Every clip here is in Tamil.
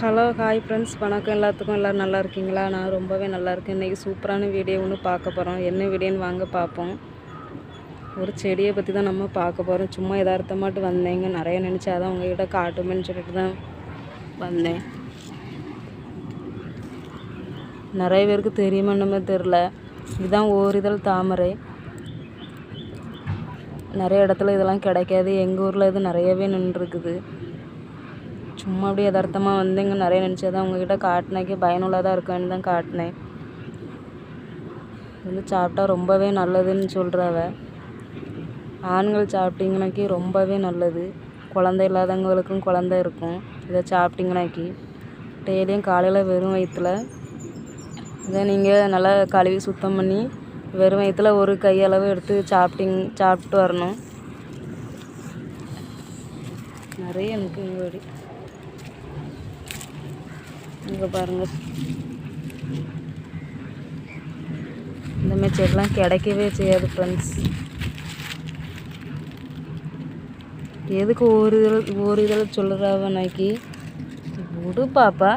Hello hi friends. வணக்கம். எல்லாத்துக்கும் எல்லோரும் நல்லா இருக்கீங்களா? நான் ரொம்பவே நல்லா இருக்கேன். இன்றைக்கி சூப்பரான வீடியோ ஒன்று பார்க்க போகிறோம் என்ன வீடியோன்னு வாங்க பார்ப்போம். ஒரு செடியை பற்றி தான் நம்ம பார்க்க போகிறோம் சும்மா எதார்த்தமாட்டு வந்தேங்க நிறைய நினச்சாதான் உங்ககிட்ட காட்டுமேன்னு சொல்லிட்டு தான் வந்தேன். நிறைய பேருக்கு தெரியுமா நம்ம தெரில இதுதான் ஓரிதழ் தாமரை. நிறைய இடத்துல இதெல்லாம் கிடைக்காது. எங்கள் ஊரில் இது நிறையவே நின்றுருக்குது. சும்மா அப்படியே யதார்த்தமாக வந்து இங்கே நிறைய நினச்சதான் உங்ககிட்ட காட்டினாக்கி பயனுள்ளதாக இருக்குன்னு தான் காட்டினேன். இது வந்து சாப்பிட்டா ரொம்பவே நல்லதுன்னு சொல்கிறவ ஆண்கள் சாப்பிட்டீங்கனாக்கி ரொம்பவே நல்லது. குழந்தை இல்லாதவங்களுக்கும் குழந்த இருக்கும். இதை சாப்பிட்டிங்கனாக்கி. டெய்லியும் காலையில் வெறும் வயிற்றுல இதை நீங்கள் நல்லா கழுவி சுத்தம் பண்ணி வெறும் வயிற்றுல ஒரு கையளவு எடுத்து சாப்பிட்டிங் சாப்பிட்டு வரணும். நிறைய எனக்கு இங்கே இங்கே பாருங்கள் இந்தமாரி செடிலாம் கிடைக்கவே செய்யாது ஃப்ரெண்ட்ஸ் எதுக்கு ஒரு இதழ் ஒரு இதழ் சொல்லுறாவனாக்கி விடு பாப்பா.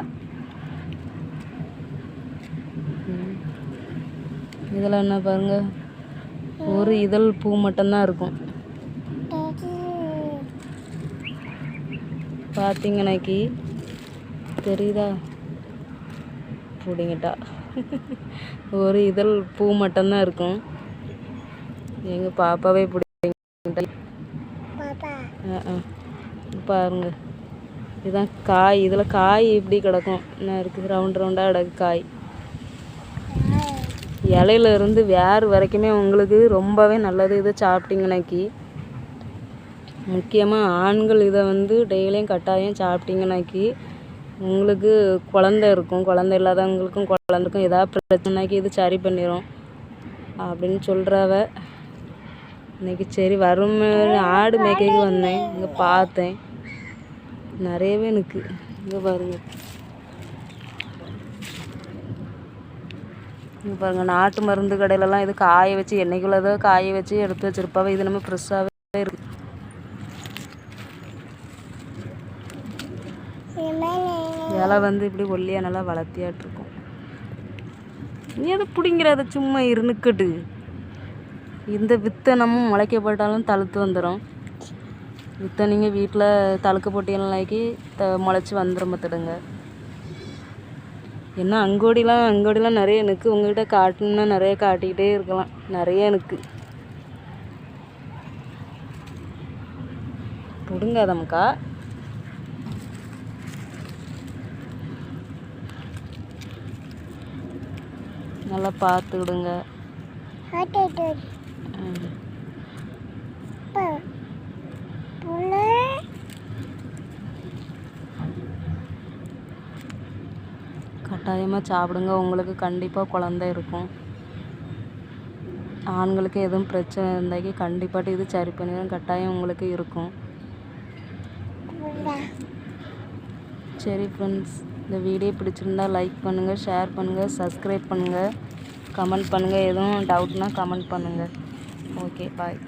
இதில் என்ன பாருங்க? ஒரு இதழ் பூ மட்டும்தான் இருக்கும். பார்த்தீங்கன்னாக்கி தெரியுதா? பிடிங்கிட்டா ஒரு இதழ் பூ மட்டும்தான் இருக்கும். எங்கள் பாப்பாவே பிடிங்கிட்ட பாருங்க. இதுதான் காய். இதில் காய் இப்படி கிடக்கும். என்ன இருக்குது ரவுண்ட் ரவுண்டாக கிடக்கு காய். இலையில இருந்து வேர் வரைக்குமே உங்களுக்கு ரொம்பவே நல்லது. இதை சாப்பிட்டீங்கனாக்கி முக்கியமாக ஆண்கள் இதை வந்து டெய்லியும் கட்டாயம் சாப்பிட்டீங்கனாக்கி உங்களுக்கு குழந்த இருக்கும். குழந்த இல்லாதவங்களுக்கும் குழந்தைக்கும் ஏதாவது பிரச்சனைக்கு இது சரி பண்ணிடும் அப்படின்னு சொல்கிறவ இன்றைக்கி சரி வரும் ஆடு மேய்க்கைக்கு வந்தேன். இங்கே பார்த்தேன். நிறையவே எனக்கு இங்கே பாருங்கள் இங்கே பாருங்கள் நாட்டு மருந்து கடையிலலாம் இது காய வச்சு என்னைக்குள்ளதோ காய வச்சு எடுத்து வச்சுருப்பாவே. இது நம்ம ஃப்ரெஷ்ஷாகவே இருக்குது இலை வந்து இப்படி ஒல்லியாக நல்லா வளர்த்தியாட்ருக்கும் நீ அதை பிடிங்கிறத சும்மா இருந்துக்கிட்டு இந்த வித்தை நம்ம முளைக்கப்பட்டாலும் தழுத்து வந்துடும் வித்தை நீங்கள் வீட்டில் தழுக்கு போட்டீங்கன்னாக்கி த முளைச்சி வந்துடும் பார்த்துடுங்க. என்ன அங்கோடிலாம் அங்கோடிலாம் நிறைய எனக்கு உங்கள்கிட்ட காட்டணும்னா நிறைய காட்டிக்கிட்டே இருக்கலாம். நிறைய எனக்கு பிடுங்காதம்க்கா. நல்லா பார்த்து விடுங்க கட்டாயமாக சாப்பிடுங்க. உங்களுக்கு கண்டிப்பாக குழந்த இருக்கும். ஆண்களுக்கு எதுவும் பிரச்சனை இருந்தாக்கி கண்டிப்பாட்டு இது சரி பண்ணிடும் கட்டாயம் உங்களுக்கு இருக்கும். சரி ஃப்ரெண்ட்ஸ் இந்த வீடியோ பிடிச்சிருந்தா லைக் பண்ணுங்கள் ஷேர் பண்ணுங்கள் சப்ஸ்கிரைப் பண்ணுங்கள் கமெண்ட் பண்ணுங்கள் எதுவும் டவுட்னால் கமெண்ட் பண்ணுங்கள் ஓகே பாய்